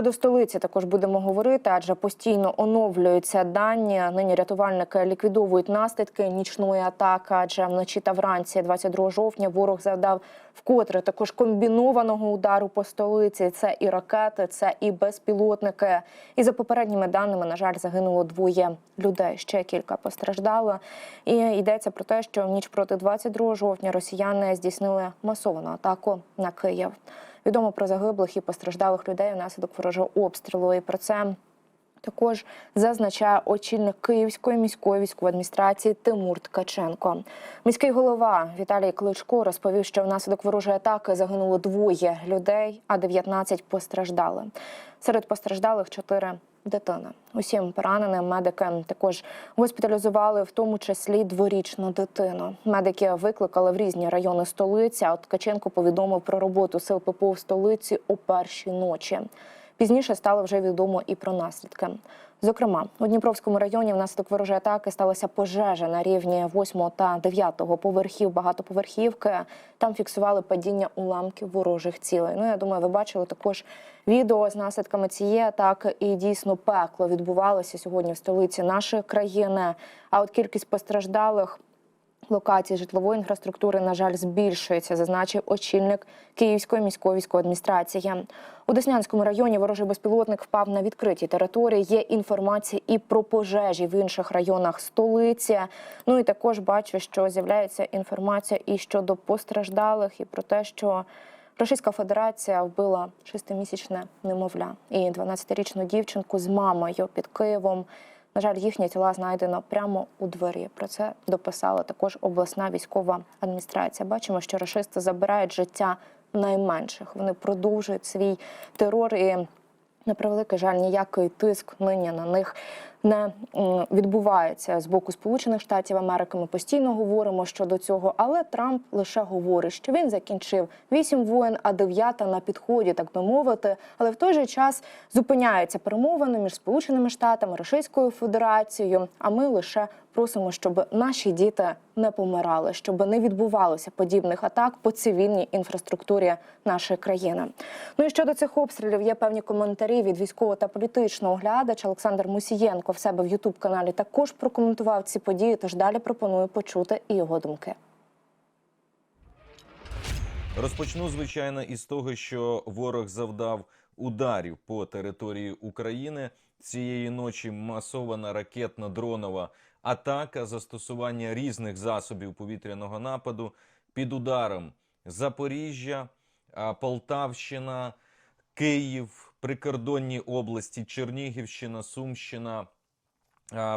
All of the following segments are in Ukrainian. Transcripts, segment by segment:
Щодо столиці також будемо говорити, адже постійно оновлюються дані. Нині рятувальники ліквідовують наслідки нічної атаки. Адже вночі та вранці, 22 жовтня, ворог завдав вкотре також комбінованого удару по столиці. Це і ракети, це і безпілотники. І за попередніми даними, на жаль, загинуло двоє людей. Ще кілька постраждало. І йдеться про те, що ніч проти 22 жовтня росіяни здійснили масовану атаку на Київ. Відомо про загиблих і постраждалих людей внаслідок ворожого обстрілу. І про це також зазначає очільник Київської міської військової адміністрації Тимур Ткаченко. Міський голова Віталій Кличко розповів, що внаслідок ворожої атаки загинуло двоє людей, а 19 постраждали. Серед постраждалих чотири дитини. Усім пораненим медики також госпіталізували, в тому числі дворічну дитину. Медики викликали в різні райони столиці. А Ткаченко повідомив про роботу сил ППО в столиці о першій ночі. Пізніше стало вже відомо і про наслідки. Зокрема, у Дніпровському районі внаслідок ворожої атаки сталася пожежа на рівні 8 та 9 поверхів багатоповерхівки. Там фіксували падіння уламків ворожих цілей. Ну я думаю, ви бачили також відео з наслідками цієї атаки. І дійсно пекло відбувалося сьогодні в столиці нашої країни. А от кількість постраждалих локацій житлової інфраструктури, на жаль, збільшується, зазначив очільник Київської міської військової адміністрації. У Деснянському районі ворожий безпілотник впав на відкритій території. Є інформація і про пожежі в інших районах столиці. Ну і також бачу, що з'являється інформація і щодо постраждалих, і про те, що Російська Федерація вбила шестимісячне немовля і 12-річну дівчинку з мамою під Києвом. На жаль, їхні тіла знайдено прямо у дворі. Про це дописала також обласна військова адміністрація. Бачимо, що рашисти забирають життя найменших. Вони продовжують свій терор і. На превеликий жаль, ніякий тиск нині на них не відбувається з боку Сполучених Штатів Америки. Ми постійно говоримо щодо цього, але Трамп лише говорить, що він закінчив вісім воєн, а дев'ята на підході, так би мовити. Але в той же час зупиняються перемовини між Сполученими Штатами, Російською Федерацією. А ми лише просимо, щоб наші діти не помирали, щоб не відбувалося подібних атак по цивільній інфраструктурі нашої країни. Ну і щодо цих обстрілів є певні коментарі від військового та політичного оглядача Олександр Мусієнко в себе в Ютуб каналі також прокоментував ці події. Тож далі пропоную почути і його думки. Розпочну, звичайно, із того, що ворог завдав ударів по території України. Цієї ночі масована ракетно-дронова атака, застосування різних засобів повітряного нападу під ударом Запоріжжя, Полтавщина, Київ, прикордонні області, Чернігівщина, Сумщина,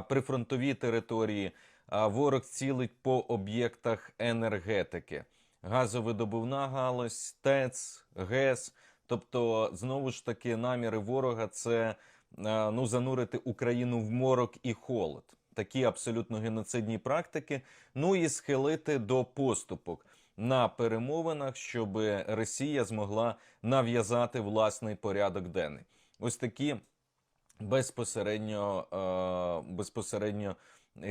прифронтові території. Ворог цілить по об'єктах енергетики газовидобувна галузь, ТЕЦ, ГЕС. Тобто, знову ж таки, наміри ворога це ну занурити Україну в морок і холод. Такі абсолютно геноцидні практики. Ну і схилити до поступок на перемовинах, щоб Росія змогла нав'язати власний порядок денний. Ось такі безпосередньо, е, безпосередньо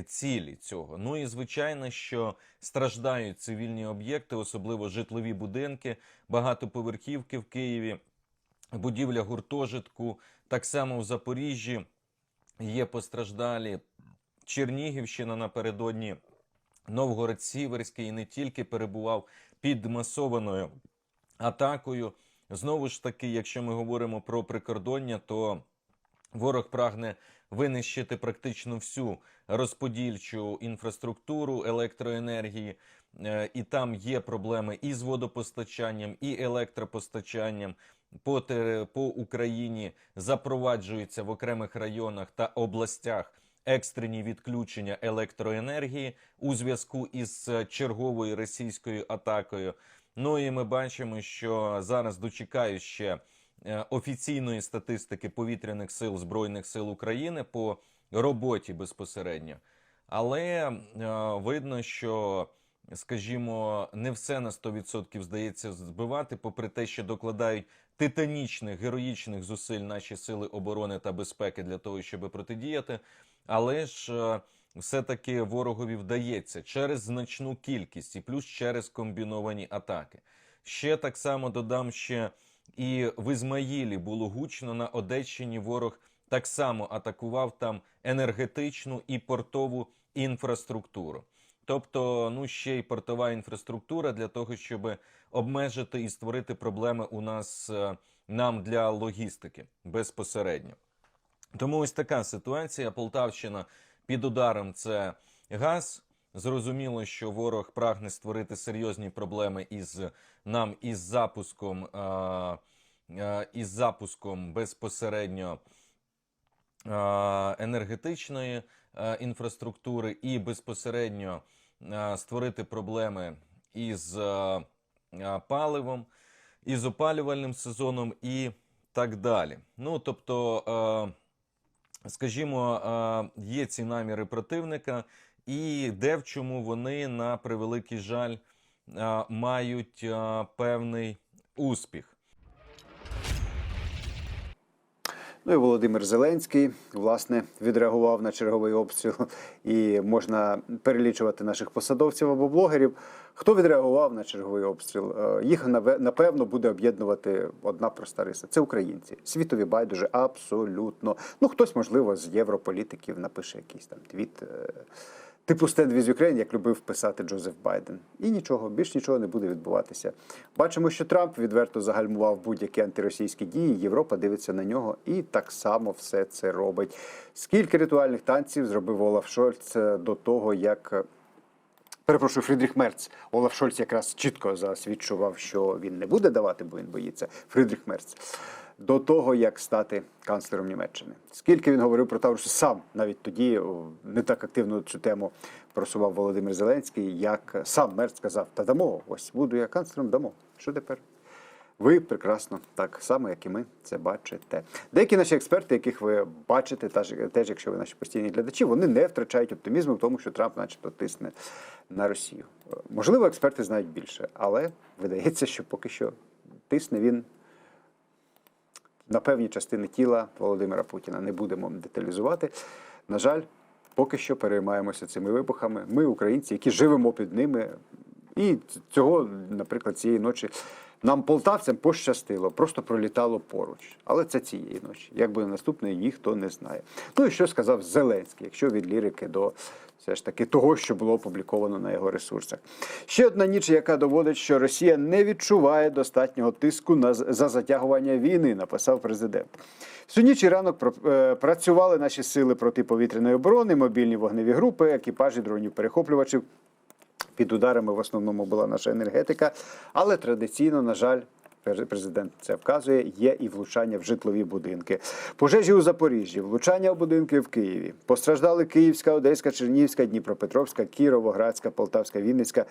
цілі цього. Ну і звичайно, що страждають цивільні об'єкти, особливо житлові будинки, багатоповерхівки в Києві, будівля гуртожитку. Так само в Запоріжжі є постраждалі. Чернігівщина напередодні Новгород Сіверський і не тільки перебував під масованою атакою. Знову ж таки, якщо ми говоримо про прикордоння, то ворог прагне винищити практично всю розподільчу інфраструктуру електроенергії, Е, і там є проблеми і з водопостачанням, і електропостачанням. По, по Україні запроваджуються в окремих районах та областях екстрені відключення електроенергії у зв'язку із е, черговою російською атакою. Ну і ми бачимо, що зараз дочекаю ще офіційної статистики повітряних сил Збройних сил України по роботі безпосередньо. Але е, видно, що, скажімо, не все на 100% здається збивати, попри те, що докладають титанічних героїчних зусиль наші сили оборони та безпеки для того, щоб протидіяти. Але ж е, все-таки ворогові вдається через значну кількість і плюс через комбіновані атаки. Ще так само додам ще І в Ізмаїлі було гучно на Одещині. Ворог так само атакував там енергетичну і портову інфраструктуру. Тобто, ну ще й портова інфраструктура для того, щоб обмежити і створити проблеми у нас е, нам для логістики безпосередньо. Тому ось така ситуація. Полтавщина під ударом це газ. Зрозуміло, що ворог прагне створити серйозні проблеми із нам із запуском, із запуском безпосередньо енергетичної інфраструктури і безпосередньо створити проблеми із паливом, із опалювальним сезоном і так далі. Ну тобто, скажімо, є ці наміри противника, і де в чому вони на превеликий жаль е, мають е, певний успіх. Ну і Володимир Зеленський власне відреагував на черговий обстріл, і можна перелічувати наших посадовців або блогерів. Хто відреагував на черговий обстріл? Е, Їх напевно буде об'єднувати одна проста риса. Це українці. Світові байдуже абсолютно. Ну хтось, можливо, з європолітиків напише якийсь там твіт. Типу «Stand with Ukraine», як любив писати Джозеф Байден. І нічого, більш нічого не буде відбуватися. Бачимо, що Трамп відверто загальмував будь-які антиросійські дії. Європа дивиться на нього і так само все це робить. Скільки ритуальних танців зробив Олаф Шольц е, до того, як. е, Перепрошую, Фрідріх Мерц. Олаф Шольц якраз чітко засвідчував, що він не буде давати, бо він боїться. Фрідріх Мерц. До того, як стати канцлером Німеччини. Скільки він говорив про те, що сам навіть тоді не так активно цю тему просував Володимир Зеленський, як сам Мерц сказав: Та дамо, ось буду я канцлером, дамо. Що тепер? Ви прекрасно так само, як і ми, це бачите. Деякі наші експерти, яких ви бачите, теж, якщо ви наші постійні глядачі, вони не втрачають оптимізму в тому, що Трамп, начебто, тисне на Росію. Можливо, експерти знають більше, але видається, що поки що тисне він на певні частини тіла Володимира Путіна. Не будемо деталізувати. На жаль, поки що переймаємося цими вибухами. Ми, українці, які живемо під ними. І цього, наприклад, цієї ночі нам, полтавцям, пощастило, просто пролітало поруч. Але це цієї ночі. Як буде наступної, ніхто не знає. Ну і що сказав Зеленський, якщо від лірики до все ж таки того, що було опубліковано на його ресурсах. Ще одна ніч, яка доводить, що Росія не відчуває достатнього тиску на за затягування війни, написав президент. Всю ніч і ранок е, працювали наші сили протиповітряної оборони, мобільні вогневі групи, екіпажі дронів перехоплювачів. Під ударами в основному була наша енергетика, але традиційно, на жаль, президент це вказує, є і влучання в житлові будинки. Пожежі у Запоріжжі, влучання в будинки в Києві. Постраждали Київська, Одеська, Чернігівська, Дніпропетровська, Кіровоградська, Полтавська, Вінницька,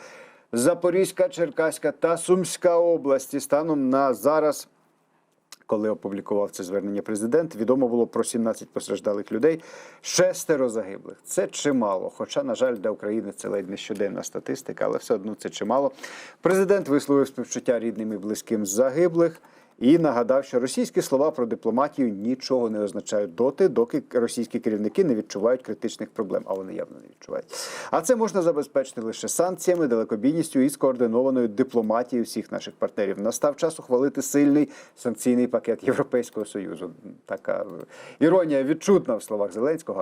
Запорізька, Черкаська та Сумська області. Станом на зараз коли опублікував це звернення президент, відомо було про 17 постраждалих людей, шестеро загиблих. Це чимало. Хоча, на жаль, для України це ледь не щоденна статистика, але все одно це чимало. Президент висловив співчуття рідним і близьким загиблих. І нагадав, що російські слова про дипломатію нічого не означають доти, доки російські керівники не відчувають критичних проблем, а вони явно не відчувають. А це можна забезпечити лише санкціями, далекобійністю і скоординованою дипломатією всіх наших партнерів. Настав час ухвалити сильний санкційний пакет Європейського союзу. Така е, іронія відчутна в словах Зеленського.